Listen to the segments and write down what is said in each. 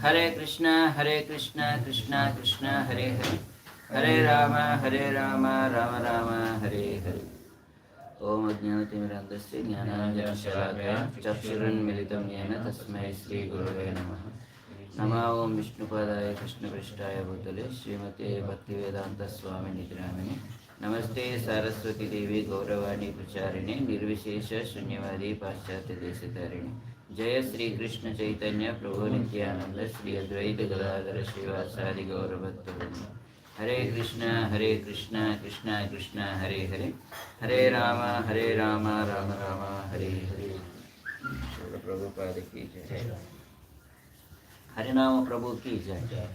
హరే కృష్ణ హరే కృష్ణ కృష్ణ కృష్ణ హరే హరే హరే రామ హరే రామ రామ రామ హరే హరే ఓం అజ్ఞానతిమిరంధస్య జ్ఞానాంజనశలాకయ చక్షురున్మిలితం येन తస్మై శ్రీ గురవే నమః నమా ఓం విష్ణుపాదాయ కృష్ణపృష్ఠాయ భూతలే శ్రీమతే భక్తివేదాంత స్వామి నిద్రామిని నమస్తే సరస్వతి దేవి గౌరవాణి ప్రచారిణి నిర్విశేష శూన్యవాది పాశ్చాత్య దేశతారిణి జయ శ్రీ కృష్ణ చైతన్య ప్రభు నిత్యానంద శ్రీ అద్వైత గదాధర శ్రీవాసాది గౌరవత్వృంద హరే కృష్ణ హరే కృష్ణ కృష్ణ కృష్ణ హరే హరే హరే రామ హరే రామ రామ రామ హరే హరే ప్రభుపాదకి జయ హరినామ ప్రభుకి జయ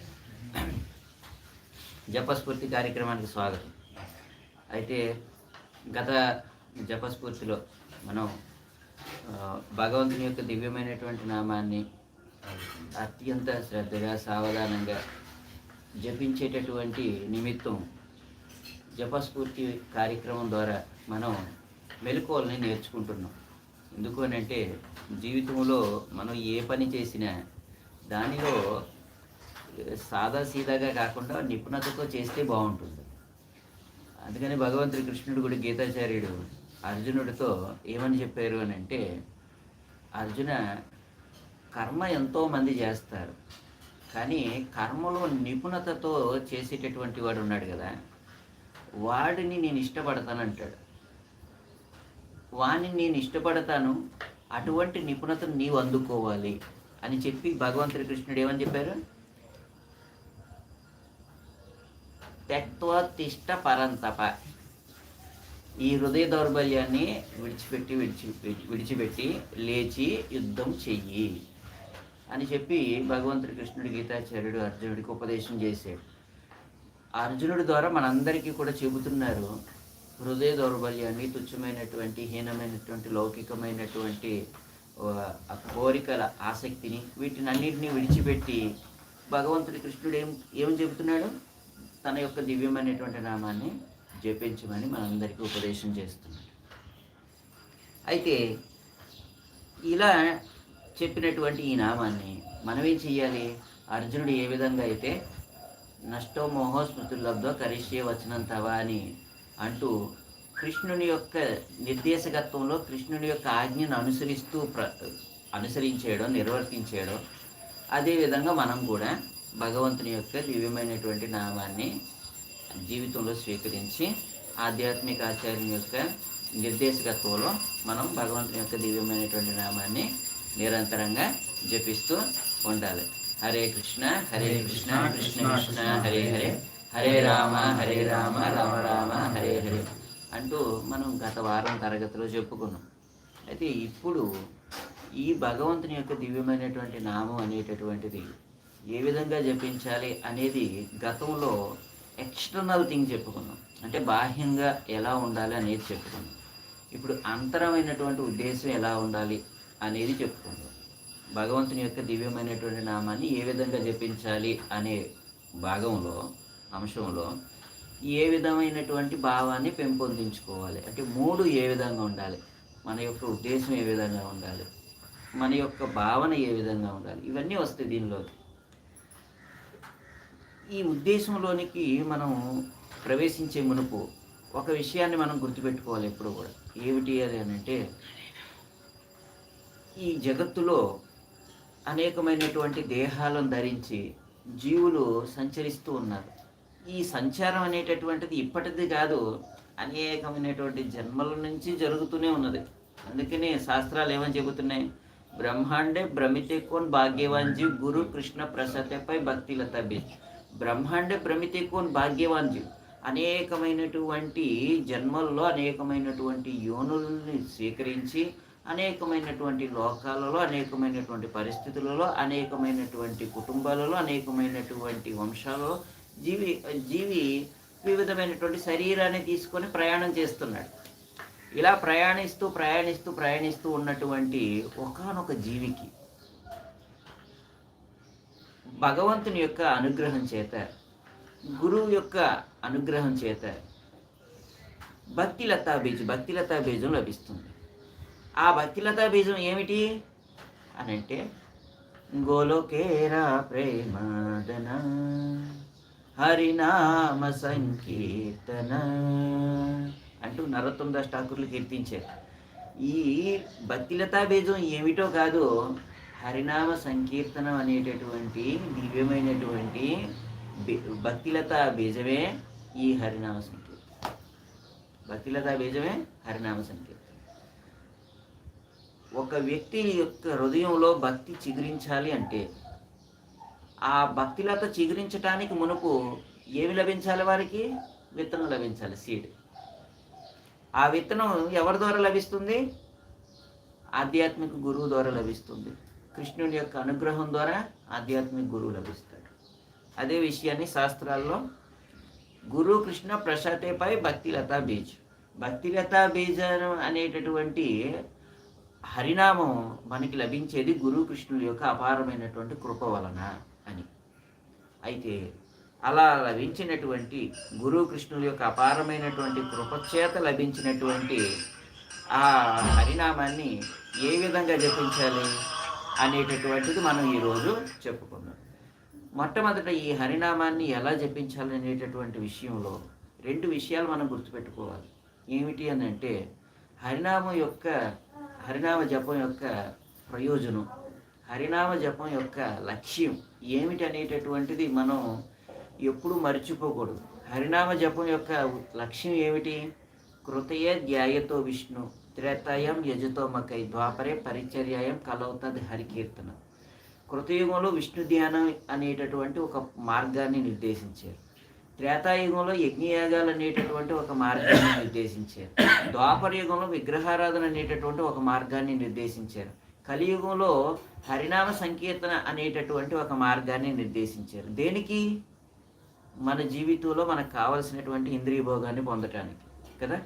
జపస్ఫూర్తి కార్యక్రమానికి స్వాగతం అయితే గత జపస్ఫూర్తిలో మనం భగవంతుని యొక్క దివ్యమైనటువంటి నామాన్ని అత్యంత శ్రద్ధగా సావధానంగా జపించేటటువంటి నిమిత్తం జపస్ఫూర్తి కార్యక్రమం ద్వారా మనం మెలకువల్ని నేర్చుకుంటున్నాం. ఎందుకు అని అంటే జీవితంలో మనం ఏ పని చేసినా దానిలో సాదా సీదాగా కాకుండా నిపుణతతో చేస్తే బాగుంటుంది. అందుకని భగవంతుడు కృష్ణుడు కూడా గీతాచార్యుడు అర్జునుడితో ఏమని చెప్పారు అని అంటే అర్జున కర్మ ఎంతోమంది చేస్తారు. కానీ కర్మలో నిపుణతతో చేసేటటువంటి వాడు ఉన్నాడు కదా. వాడిని నేను ఇష్టపడతానంటాడు వాడిని నేను ఇష్టపడతాను. అటువంటి నిపుణతను నీవు అందుకోవాలి అని చెప్పి భగవంతుడి కృష్ణుడు ఏమని చెప్పారు? తెక్త్వతిష్ట పరంతప ఈ హృదయ దౌర్బల్యాన్ని విడిచిపెట్టి విడిచి విడిచిపెట్టి లేచి యుద్ధం చెయ్యి అని చెప్పి భగవంతుడు కృష్ణుడు గీతాచార్యుడు అర్జునుడికి ఉపదేశం చేశాడు. అర్జునుడి ద్వారా మనందరికీ కూడా చెబుతున్నారు హృదయ దౌర్బల్యాన్ని తుచ్చమైనటువంటి హీనమైనటువంటి లౌకికమైనటువంటి కోరికల ఆసక్తిని వీటిని అన్నింటినీ విడిచిపెట్టి భగవంతుడి కృష్ణుడు ఏం ఏం చెబుతున్నాడు? తన యొక్క దివ్యమైనటువంటి నామాన్ని జపించమని మనందరికీ ఉపదేశం చేస్తున్నాడు. అయితే ఇలా చెప్పినటువంటి ఈ నామాన్ని మనం ఏం చెయ్యాలి? అర్జునుడు ఏ విధంగా అయితే నష్టో మోహో స్మృతులబ్దో కరిష్యే వచనం తవా అని అంటూ కృష్ణుని యొక్క నిర్దేశకత్వంలో కృష్ణుని యొక్క ఆజ్ఞను అనుసరిస్తూ ప్ర అనుసరించేయడం నిర్వర్తించేయడం అదేవిధంగా మనం కూడా భగవంతుని యొక్క దివ్యమైనటువంటి నామాన్ని జీవితంలో స్వీకరించి ఆధ్యాత్మిక ఆచార్యం యొక్క నిర్దేశకత్వంలో మనం భగవంతుని యొక్క దివ్యమైనటువంటి నామాన్ని నిరంతరంగా జపిస్తూ ఉండాలి. హరే కృష్ణ హరే కృష్ణ కృష్ణ కృష్ణ హరే హరే. హరే రామ హరే రామ రామ రామ హరే హరే అంటూ మనం గత వారం తరగతిలో చెప్పుకున్నాం. అయితే ఇప్పుడు ఈ భగవంతుని యొక్క దివ్యమైనటువంటి నామం అనేటటువంటిది ఏ విధంగా జపించాలి అనేది గతంలో ఎక్స్టర్నల్ థింగ్ చెప్పుకున్నాం అంటే బాహ్యంగా ఎలా ఉండాలి అనేది చెప్పుకున్నాం ఇప్పుడు అంతరమైనటువంటి ఉద్దేశం ఎలా ఉండాలి అనేది చెప్పుకుందాం. భగవంతుని యొక్క దివ్యమైనటువంటి నామాన్ని ఏ విధంగా జపించాలి అనే భాగంలో అంశంలో ఏ విధమైనటువంటి భావాన్ని పెంపొందించుకోవాలి? అంటే మూడు ఏ విధంగా ఉండాలి? మన యొక్క ఉద్దేశం ఏ విధంగా ఉండాలి? మన యొక్క భావన ఏ విధంగా ఉండాలి? ఇవన్నీ వస్తాయి దీనిలోకి. ఈ ఉద్దేశంలోనికి మనం ప్రవేశించే మునుపు ఒక విషయాన్ని మనం గుర్తుపెట్టుకోవాలి ఎప్పుడు కూడా. ఏమిటి అది అని అంటే ఈ జగత్తులో అనేకమైనటువంటి దేహాలను ధరించి జీవులు సంచరిస్తూ ఉన్నారు. ఈ సంచారం అనేటటువంటిది ఇప్పటిది కాదు అనేకమైనటువంటి జన్మల నుంచి జరుగుతూనే ఉన్నది. అందుకనే శాస్త్రాలు ఏమని చెబుతున్నాయి? బ్రహ్మాండే భ్రమితే కోన్ భాగ్యవాన్ జీవ్ గురు కృష్ణ ప్రసాదపై భక్తి లత బీచ్ బ్రహ్మాండ భ్రమితే కోన్ భాగ్యవాన్ జీవ్ అనేకమైనటువంటి జన్మల్లో అనేకమైనటువంటి యోనుల్ని స్వీకరించి అనేకమైనటువంటి లోకాలలో అనేకమైనటువంటి పరిస్థితులలో అనేకమైనటువంటి కుటుంబాలలో అనేకమైనటువంటి వంశాలలో జీవి జీవి వివిధమైనటువంటి శరీరాన్ని తీసుకొని ప్రయాణం చేస్తున్నాడు. ఇలా ప్రయాణిస్తూ ప్రయాణిస్తూ ప్రయాణిస్తూ ఉన్నటువంటి ఒకానొక జీవికి భగవంతుని యొక్క అనుగ్రహం చేత గురువు యొక్క అనుగ్రహం చేత భక్తిలతా బీజం భక్తిలతా బీజం లభిస్తుంది. ఆ భక్తిలతా బీజం ఏమిటి? అని అంటే గోలోకేరా ప్రేమాదన హరినామ సంకీర్తన అంటూ నరోత్తం దాస్ ఠాకూర్లు కీర్తించారు. ఈ భక్తిలతా బీజం ఏమిటో కాదు హరినామ సంకీర్తనం అనేటటువంటి దివ్యమైనటువంటి భక్తిలత బీజమే ఈ హరినామ సంకీర్తన. భక్తిలత బీజమే హరినామ సంకీర్తన. ఒక వ్యక్తి యొక్క హృదయంలో భక్తి చిగురించాలి అంటే ఆ భక్తిలత చిగురించటానికి మునుపు ఏమి లభించాలి వారికి? విత్తనం లభించాలి సీడ్. ఆ విత్తనం ఎవరి ద్వారా లభిస్తుంది? ఆధ్యాత్మిక గురువు ద్వారా లభిస్తుంది. కృష్ణుడి యొక్క అనుగ్రహం ద్వారా ఆధ్యాత్మిక గురువు లభిస్తాడు. అదే విషయాన్ని శాస్త్రాల్లో గురు కృష్ణ ప్రసాదేపై భక్తిలతా బీజ్. భక్తిలతా బీజ్ అనేటటువంటి హరినామం మనకి లభించేది గురు కృష్ణుడి యొక్క అపారమైనటువంటి కృప వలన అని. అయితే అలా లభించినటువంటి గురు కృష్ణుడి యొక్క అపారమైనటువంటి కృపచేత లభించినటువంటి ఆ హరినామాన్ని ఏ విధంగా జపించాలి? అనేటటువంటిది మనం ఈరోజు చెప్పుకున్నాం మొట్టమొదట ఈ హరినామాన్ని ఎలా జపించాలనేటటువంటి విషయంలో రెండు విషయాలు మనం గుర్తుపెట్టుకోవాలి. ఏమిటి అని అంటే హరినామం యొక్క హరినామ జపం యొక్క ప్రయోజనం హరినామ జపం యొక్క లక్ష్యం ఏమిటి అనేటటువంటిది మనం ఎప్పుడూ మర్చిపోకూడదు. హరినామ జపం యొక్క లక్ష్యం ఏమిటి? కృతయ ధ్యాయతో విష్ణు త్రేతాయం యజతోమకై ద్వాపరే పరిచర్యాయం కలవుతుంది హరికీర్తన. కృతయుగంలో విష్ణు ధ్యానం అనేటటువంటి ఒక మార్గాన్ని నిర్దేశించారు. త్రేతాయుగంలో యజ్ఞయాగాలు అనేటటువంటి ఒక మార్గాన్ని నిర్దేశించారు. ద్వాపర యుగంలో విగ్రహారాధన అనేటటువంటి ఒక మార్గాన్ని నిర్దేశించారు. కలియుగంలో హరినామ సంకీర్తన అనేటటువంటి ఒక మార్గాన్ని నిర్దేశించారు. దేనికి? మన జీవితంలో మనకు కావలసినటువంటి ఇంద్రియ భోగాన్ని పొందటానికి. కదా?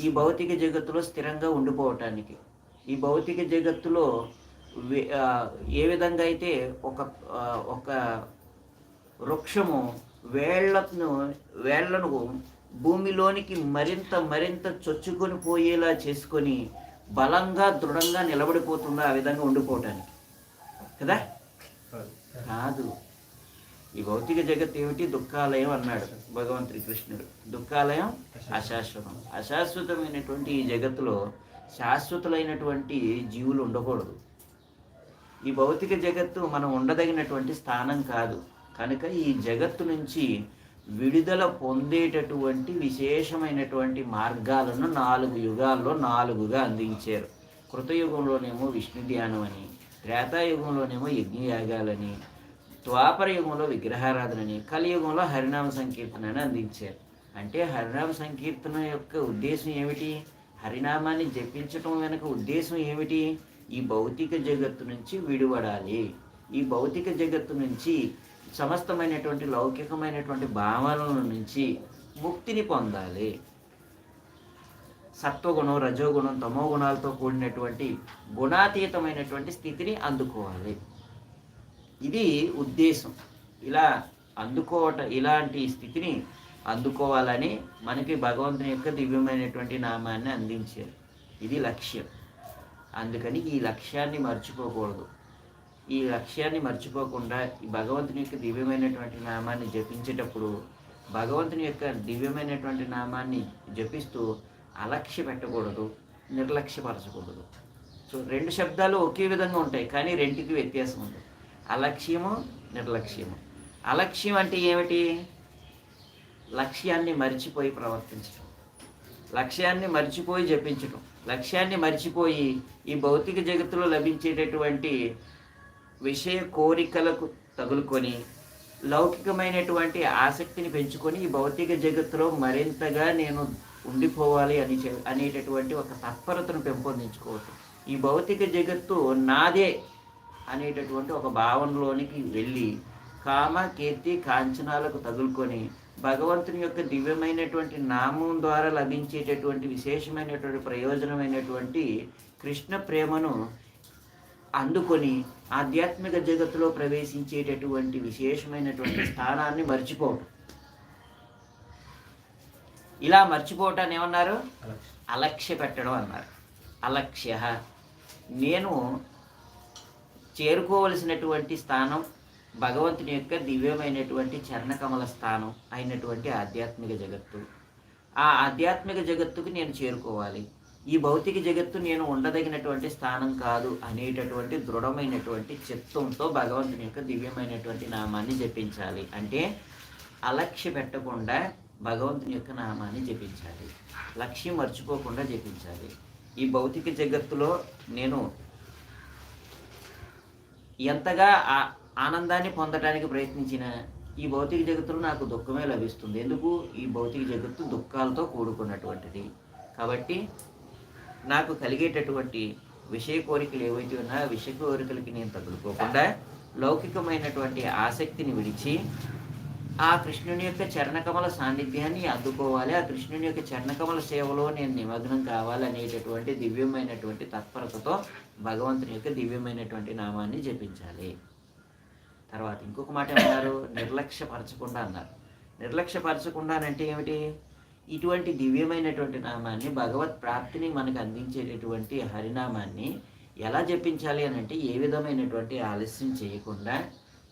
ఈ భౌతిక జగత్తులో స్థిరంగా ఉండిపోవటానికి. ఈ భౌతిక జగత్తులో ఏ విధంగా అయితే ఒక ఒక వృక్షము వేళ్ళను వేళ్ళను భూమిలోనికి మరింత మరింత చొచ్చుకొని పోయేలా చేసుకొని బలంగా దృఢంగా నిలబడిపోతుందో ఆ విధంగా ఉండిపోవటానికి. కదా. కాదు. ఈ భౌతిక జగత్ ఏమిటి? దుఃఖాలయం అన్నాడు భగవంతుడి కృష్ణుడు. దుఃఖాలయం అశాశ్వతం. అశాశ్వతమైనటువంటి ఈ జగత్తులో శాశ్వతులైనటువంటి జీవులు ఉండకూడదు. ఈ భౌతిక జగత్తు మనం ఉండదగినటువంటి స్థానం కాదు. కనుక ఈ జగత్తు నుంచి విడుదల పొందేటటువంటి విశేషమైనటువంటి మార్గాలను నాలుగు యుగాల్లో నాలుగుగా అందించారు. కృతయుగంలోనేమో విష్ణు ధ్యానం అని త్రేతాయుగంలోనేమో యజ్ఞయాగాలని ద్వాపర యుగంలో విగ్రహారాధనని కలియుగంలో హరినామ సంకీర్తనని అందించారు. అంటే హరినామ సంకీర్తన యొక్క ఉద్దేశం ఏమిటి? హరినామాన్ని జపించటం వెనుక ఉద్దేశం ఏమిటి? ఈ భౌతిక జగత్తు నుంచి విడివడాలి. ఈ భౌతిక జగత్తు నుంచి సమస్తమైనటువంటి లౌకికమైనటువంటి భావనల నుంచి ముక్తిని పొందాలి. సత్వగుణం రజోగుణం తమో గుణాలతో కూడినటువంటి గుణాతీతమైనటువంటి స్థితిని అందుకోవాలి. ఇది ఉద్దేశం. ఇలా అందుకోవట ఇలాంటి స్థితిని అందుకోవాలని మనకి భగవంతుని యొక్క దివ్యమైనటువంటి నామాన్ని అందించారు. ఇది లక్ష్యం. అందుకని ఈ లక్ష్యాన్ని మర్చిపోకూడదు. ఈ లక్ష్యాన్ని మర్చిపోకుండా ఈ భగవంతుని యొక్క దివ్యమైనటువంటి నామాన్ని జపించేటప్పుడు భగవంతుని యొక్క దివ్యమైనటువంటి నామాన్ని జపిస్తూ అలక్ష్య పెట్టకూడదు నిర్లక్ష్యపరచకూడదు. సో రెండు శబ్దాలు ఒకే విధంగా ఉంటాయి కానీ రెంటికి వ్యత్యాసం ఉంది అలక్ష్యము నిర్లక్ష్యము. అలక్ష్యం అంటే ఏమిటి? లక్ష్యాన్ని మర్చిపోయి ప్రవర్తించడం లక్ష్యాన్ని మర్చిపోయి జపించడం లక్ష్యాన్ని మర్చిపోయి ఈ భౌతిక జగత్తులో లభించేటటువంటి విషయ కోరికలకు తగులుకొని లౌకికమైనటువంటి ఆసక్తిని పెంచుకొని ఈ భౌతిక జగత్తులో మరింతగా నేను ఉండిపోవాలి అని చె- అనేటటువంటి ఒక తత్పరతను పెంపొందించుకోవటం. ఈ భౌతిక జగత్తు నాదే అనేటటువంటి ఒక భావనలోనికి వెళ్ళి కామ కీర్తి కాంచనాలకు తగులుకొని భగవంతుని యొక్క దివ్యమైనటువంటి నామం ద్వారా లభించేటటువంటి విశేషమైనటువంటి ప్రయోజనమైనటువంటి కృష్ణ ప్రేమను అందుకొని ఆధ్యాత్మిక జగత్తులో ప్రవేశించేటటువంటి విశేషమైనటువంటి స్థానాన్ని మర్చిపోవటం. ఇలా మర్చిపోవటాన్ని ఏమన్నారు? అలక్ష్య. పెట్టడం అన్నారు. అలక్ష్య. నేను చేరుకోవలసినటువంటి స్థానం భగవంతుని యొక్క దివ్యమైనటువంటి చరణకమల స్థానం అయినటువంటి ఆధ్యాత్మిక జగత్తు. ఆ ఆధ్యాత్మిక జగత్తుకు నేను చేరుకోవాలి. ఈ భౌతిక జగత్తు నేను ఉండదగినటువంటి స్థానం కాదు అనేటటువంటి దృఢమైనటువంటి చిత్తంతో భగవంతుని యొక్క దివ్యమైనటువంటి నామాన్ని జపించాలి. అంటే అలక్ష్య పెట్టకుండా భగవంతుని యొక్క నామాన్ని జపించాలి. లక్ష్యం మర్చిపోకుండా జపించాలి. ఈ భౌతిక జగత్తులో నేను ఎంతగా ఆ- ఆనందాన్ని పొందడానికి ప్రయత్నించిన ఈ భౌతిక జగత్తులో నాకు దుఃఖమే లభిస్తుంది. ఎందుకు? ఈ భౌతిక జగత్తు దుఃఖాలతో కూడుకున్నటువంటిది. కాబట్టి నాకు కలిగేటటువంటి విషయ కోరికలు ఏవైతే ఉన్నాయో విషయ కోరికలకి నేను తగులుకోకుండా లౌకికమైనటువంటి ఆసక్తిని విడిచి ఆ కృష్ణుని యొక్క చరణకమల సాన్నిధ్యాన్ని అందుకోవాలి ఆ కృష్ణుని యొక్క చరణకమల సేవలో నేను నిమగ్నం కావాలి అనేటటువంటి దివ్యమైనటువంటి తత్పరతతో భగవంతుని యొక్క దివ్యమైనటువంటి నామాన్ని జపించాలి. తర్వాత ఇంకొక మాట ఏమన్నారు నిర్లక్ష్యపరచకుండా అన్నారు. నిర్లక్ష్యపరచకుండా అంటే ఏమిటి? ఇటువంటి దివ్యమైనటువంటి నామాన్ని భగవత్ ప్రాప్తిని మనకు అందించేటటువంటి హరినామాన్ని ఎలా జపించాలి అని అంటే ఏ విధమైనటువంటి ఆలస్యం చేయకుండా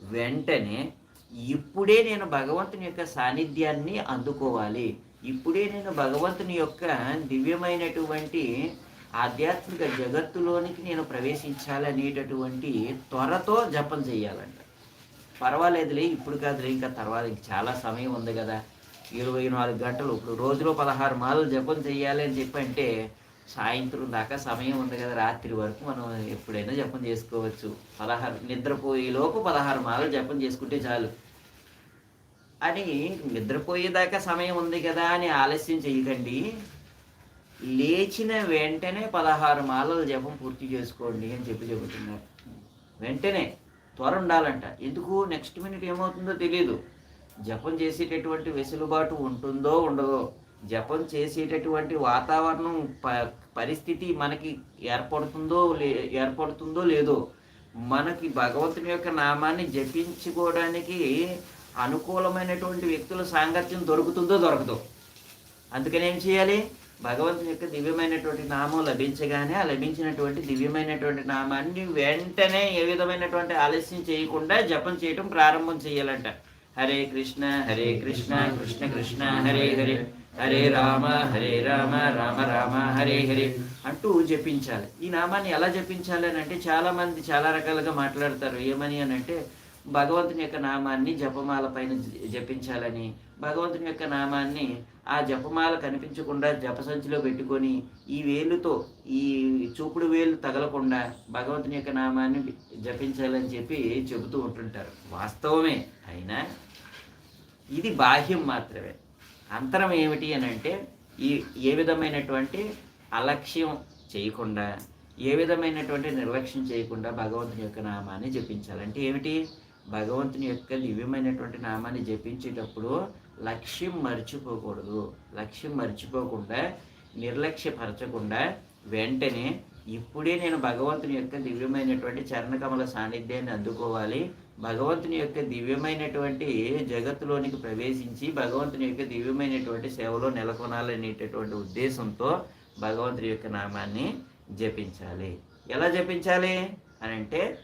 వెంటనే ఇప్పుడే నేను భగవంతుని యొక్క సాన్నిధ్యాన్ని అందుకోవాలి. ఇప్పుడే నేను భగవంతుని యొక్క దివ్యమైనటువంటి ఆధ్యాత్మిక జగత్తులోనికి నేను ప్రవేశించాలి అనేటటువంటి త్వరతో జపం చేయాలంట. పర్వాలేదులే ఇప్పుడు కాదులే ఇంకా తర్వాత చాలా సమయం ఉంది కదా. ఇరవై నాలుగు గంటలు ఇప్పుడు రోజులో పదహారు మాలలు జపం చేయాలి అని చెప్పి అంటే సాయంత్రం దాకా సమయం ఉంది కదా రాత్రి వరకు మనం ఎప్పుడైనా జపం చేసుకోవచ్చు. పదహారు నిద్రపోయేలోపు పదహారు మాలలు జపం చేసుకుంటే చాలు. అని నిద్రపోయేదాకా సమయం ఉంది కదా అని ఆలస్యం చేయకండి. లేచిన వెంటనే పదహారు మాలలు జపం పూర్తి చేసుకోండి అని చెప్పి చెబుతున్నారు. వెంటనే త్వర ఉండాలంట. ఎందుకు? నెక్స్ట్ మినిట్ ఏమవుతుందో తెలియదు జపం చేసేటటువంటి వెసులుబాటు ఉంటుందో ఉండదో. జపం చేసేటటువంటి వాతావరణం ప పరిస్థితి మనకి ఏర్పడుతుందో లే ఏర్పడుతుందో లేదో మనకి భగవంతుని యొక్క నామాన్ని జపించుకోవడానికి అనుకూలమైనటువంటి వ్యక్తుల సాంగత్యం దొరుకుతుందో దొరకదో. అందుకని ఏం చేయాలి? భగవంతుని యొక్క దివ్యమైనటువంటి నామం లభించగానే ఆ లభించినటువంటి దివ్యమైనటువంటి నామాన్ని వెంటనే ఏ విధమైనటువంటి ఆలస్యం చేయకుండా జపం చేయటం ప్రారంభం చేయాలంట. హరే కృష్ణ హరే కృష్ణ కృష్ణ కృష్ణ హరే హరే. హరే రామ హరే రామ రామ రామ హరే హరే అంటూ జపించాలి. ఈ నామాన్ని ఎలా జపించాలి అని అంటే చాలా మంది చాలా రకాలుగా మాట్లాడతారు. ఏమని అని అంటే భగవంతుని యొక్క నామాన్ని జపమాల పైన జ- జపించాలని. భగవంతుని యొక్క నామాన్ని ఆ జపమాల కనిపించకుండా జపసంచిలో పెట్టుకొని ఈ వేలుతో ఈ చూపుడు వేలు తగలకుండా భగవంతుని యొక్క నామాన్ని జపించాలని చెప్పి చెబుతూ ఉంటుంటారు. వాస్తవమే అయినా ఇది బాహ్యం మాత్రమే. అంతరం ఏమిటి అని అంటే ఈ ఏ విధమైనటువంటి అలక్ష్యం చేయకుండా ఏ విధమైనటువంటి నిర్లక్ష్యం చేయకుండా భగవంతుని యొక్క నామాన్ని జపించాలి. అంటే ఏమిటి? భగవంతుని యొక్క దివ్యమైనటువంటి నామాన్ని జపించేటప్పుడు లక్ష్యం మర్చిపోకూడదు. లక్ష్యం మర్చిపోకుండా నిర్లక్ష్యపరచకుండా వెంటనే ఇప్పుడే నేను భగవంతుని యొక్క దివ్యమైనటువంటి చరణకమల సాన్నిధ్యాన్ని అందుకోవాలి. భగవంతుని యొక్క దివ్యమైనటువంటి జగత్తులోనికి ప్రవేశించి భగవంతుని యొక్క దివ్యమైనటువంటి సేవలో నెలకొనాలనేటటువంటి ఉద్దేశంతో భగవంతుని యొక్క నామాన్ని జపించాలి. ఎలా జపించాలి? అని అంటే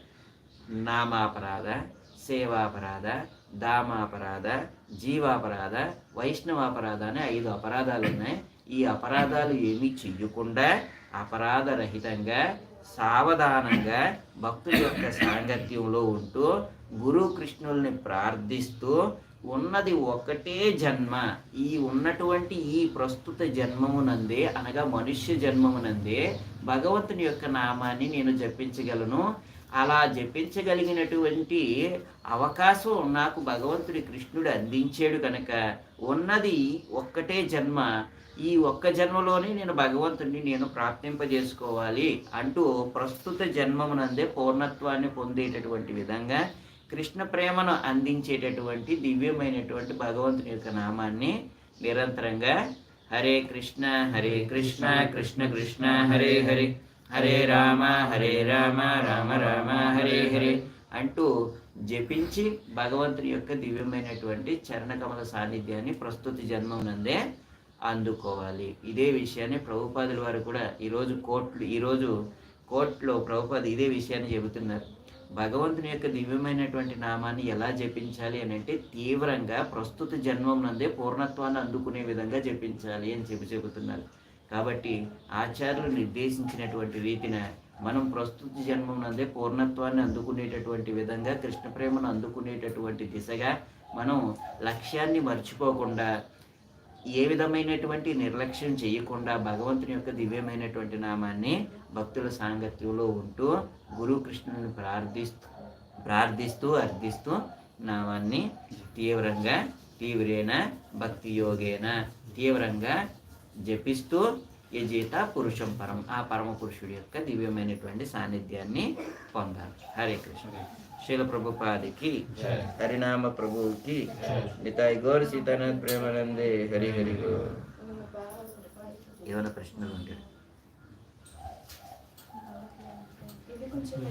నామాపరాధ సేవాపరాధ దామాపరాధ జీవాపరాధ వైష్ణవాపరాధ అనే ఐదు అపరాధాలు ఉన్నాయి. ఈ అపరాధాలు ఏమీ చెయ్యకుండా అపరాధరహితంగా సావధానంగా భక్తుల యొక్క సాంగత్యంలో ఉంటూ గురు కృష్ణుల్ని ప్రార్థిస్తూ ఉన్నది ఒకటే జన్మ. ఈ ఉన్నటువంటి ఈ ప్రస్తుత జన్మమునందే అనగా మనుష్య జన్మమునందే భగవంతుని యొక్క నామాన్ని నేను జపించగలను. అలా జపించగలిగినటువంటి అవకాశం నాకు భగవంతుడి కృష్ణుడు అందించాడు కనుక ఉన్నది ఒక్కటే జన్మ. ఈ ఒక్క జన్మలోనే నేను భగవంతుడిని నేను ప్రార్థింపజేసుకోవాలి అంటూ ప్రస్తుత జన్మమునందే పూర్ణత్వాన్ని పొందేటటువంటి విధంగా కృష్ణ ప్రేమను అందించేటటువంటి దివ్యమైనటువంటి భగవంతుని యొక్క నామాన్ని నిరంతరంగా హరే కృష్ణ హరే కృష్ణ కృష్ణ కృష్ణ హరే హరే హరే రామ హరే రామ రామ రామ హరే హరే అంటూ జపించి భగవంతుని యొక్క దివ్యమైనటువంటి చరణకమల సాన్నిధ్యాన్ని ప్రస్తుత జన్మమునందే అందుకోవాలి. ఇదే విషయాన్ని ప్రభుపాదుల వారు కూడా ఈరోజు కోర్టులు ఈరోజు కోర్టులో ప్రభుపాద ఇదే విషయాన్ని చెబుతున్నారు. భగవంతుని యొక్క దివ్యమైనటువంటి నామాన్ని ఎలా జపించాలి అని అంటే తీవ్రంగా ప్రస్తుత జన్మం నందే పూర్ణత్వాన్ని అందుకునే విధంగా జపించాలి అని చెప్పి చెబుతున్నారు. కాబట్టి ఆచార్యులు నిర్దేశించినటువంటి రీతిన మనం ప్రస్తుత జన్మం నందే పూర్ణత్వాన్ని అందుకునేటటువంటి విధంగా కృష్ణ ప్రేమను అందుకునేటటువంటి దిశగా మనం లక్ష్యాన్ని మర్చిపోకుండా ఏ విధమైనటువంటి నిర్లక్ష్యం చేయకుండా భగవంతుని యొక్క దివ్యమైనటువంటి నామాన్ని భక్తుల సాంగత్యంలో ఉంటూ గురుకృష్ణుని ప్రార్థిస్తూ ప్రార్థిస్తూ అర్థిస్తూ నామాన్ని తీవ్రంగా తీవ్రేణ భక్తి యోగేన తీవ్రంగా జపిస్తూ యజేత పురుషం పరం ఆ పరమ పురుషుడి యొక్క దివ్యమైనటువంటి సాన్నిధ్యాన్ని పొందాలి. హరే కృష్ణ. శీల ప్రభుపాదికి హరినామ ప్రభువుకి నితాయి గౌర్ సీతానాథ్ ప్రేమానందే హరి హరి గౌర్ ఏమైనా ప్రశ్నలు ఉంటాయి ఇది కొంచెం